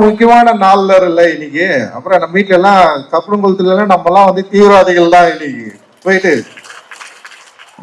முக்கியமான நாள்ல இல்லை இன்னைக்கு. அப்புறம் நம்ம வீட்டுல எல்லாம் கப்பலங்குளத்துல எல்லாம் நம்ம எல்லாம் வந்து தீவிரவாதிகள் தான் இன்னைக்கு. போயிட்டு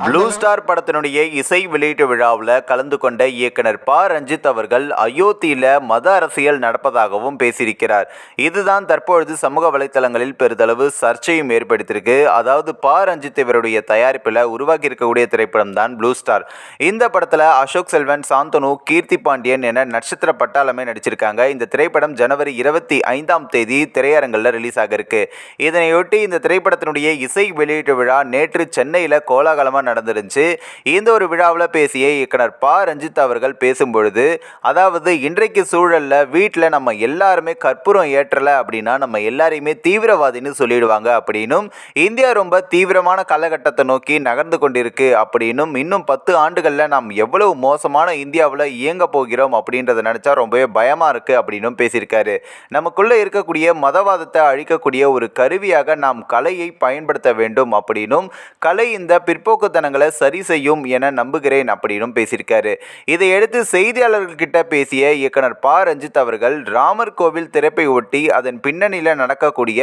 ப்ளூ ஸ்டார் படத்தினுடைய இசை வெளியீட்டு விழாவில் கலந்து கொண்ட இயக்குனர் ப. ரஞ்சித் அவர்கள் அயோத்தியில் மத அரசியல் நடப்பதாகவும் பேசியிருக்கிறார். இதுதான் தற்பொழுது சமூக வலைத்தளங்களில் பெரிதளவு சர்ச்சையும் ஏற்படுத்தியிருக்கு. அதாவது ப. ரஞ்சித் இவருடைய தயாரிப்பில் உருவாக்கி இருக்கக்கூடிய திரைப்படம் தான் ப்ளூ ஸ்டார் இந்த படத்தில் அசோக் செல்வன் சாந்தனு கீர்த்தி பாண்டியன் என நட்சத்திர பட்டாளமே நடிச்சிருக்காங்க. இந்த திரைப்படம் ஜனவரி இருபத்தி ஐந்தாம் தேதி திரையரங்கில் ரிலீஸ் ஆக இருக்கு. இதனையொட்டி இந்த திரைப்படத்தினுடைய இசை வெளியீட்டு விழா நேற்று சென்னையில் கோலாகலமாக நடந்துருந்துச்சு. இந்த ஒரு விழாவில் பேசிய இயக்குனர் ப. ரஞ்சித் அவர்கள் பேசும்பொழுது அதாவது இன்றைக்கு சூழலில் வீட்டில் நம்ம எல்லாருமே கற்பூரம் ஏற்றலை அப்படின்னா நம்ம எல்லாரையுமே தீவிரவாதின்னு சொல்லிடுவாங்க அப்படின்னும் இந்தியா ரொம்ப தீவிரமான காலகட்டத்தை நோக்கி நகர்ந்து கொண்டிருக்கு அப்படின்னும் இன்னும் பத்து ஆண்டுகளில் நாம் எவ்வளவு மோசமான இந்தியாவில் இயங்க போகிறோம் அப்படின்றத நினச்சா ரொம்பவே பயமாக இருக்குது அப்படின்னும் பேசியிருக்காரு. நமக்குள்ளே இருக்கக்கூடிய மதவாதத்தை அழிக்கக்கூடிய ஒரு கருவியாக நாம் கலையை பயன்படுத்த வேண்டும் அப்படின்னும் கலை இந்த பிற்போக்கு பிற்போக்குத்தனங்களை சரி செய்யும் என நம்புகிறேன் அப்படின்னும் பேசியிருக்காரு. இதையடுத்து செய்தியாளர்கள்கிட்ட பேசிய இயக்குனர் ப. ரஞ்சித் அவர்கள் ராமர் கோவில் திறப்பை ஒட்டி அதன் பின்னணியில் நடக்கக்கூடிய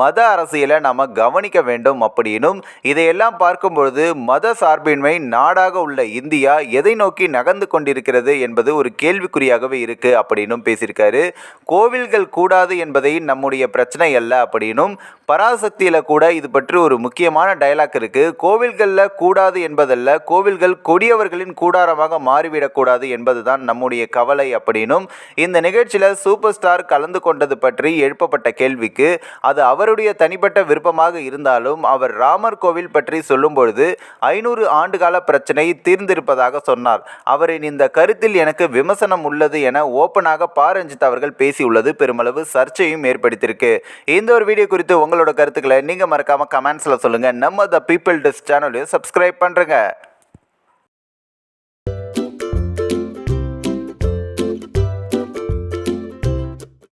மத அரசியலை நாம கவனிக்க வேண்டும் அப்படின்னும் இதையெல்லாம் பார்க்கும்பொழுது மத சார்பின்மை நாடாக உள்ள இந்தியா எதை நோக்கி நகர்ந்து கொண்டிருக்கிறது என்பது ஒரு கேள்விக்குறியாகவே இருக்கு அப்படின்னும் பேசியிருக்காரு. கோவில்கள் கூடாது என்பதை நம்முடைய பிரச்சனை அல்ல அப்படின்னும் பராசக்தியில் கூட இது பற்றி ஒரு முக்கியமான டைலாக் இருக்கு. கோவில்களில் கூட கூடாது என்பதல்ல கோவில்கள் கொடியவர்களின் கூடாரமாக மாறிவிடக்கூடாது என்பதுதான் நம்முடைய கவலை அப்படின்னும் இந்த நிகழ்ச்சியில் சூப்பர் ஸ்டார் கலந்து கொண்டது பற்றி எழுப்பப்பட்ட கேள்விக்கு அது அவருடைய தனிப்பட்ட விருப்பமாக இருந்தாலும் அவர் ராமர் கோவில் பற்றி சொல்லும்பொழுது ஐநூறு ஆண்டுகால பிரச்சனை தீர்ந்திருப்பதாக சொன்னார். அவரின் இந்த கருத்தில் எனக்கு விமர்சனம் உள்ளது என ஓப்பனாக பாரஞ்சித் அவர்கள் பேசியுள்ளது பெருமளவு சர்ச்சையும் ஏற்படுத்தியிருக்கு. இந்த ஒரு வீடியோ குறித்து உங்களோட கருத்துக்களை நீங்கள் மறக்காமல் கமெண்ட்ஸில் சொல்லுங்கள் நம்ம த பீப்பிள் டிஸ் சேனலையும் சப்ஸ்கிரைப் பண்ணுறேங்க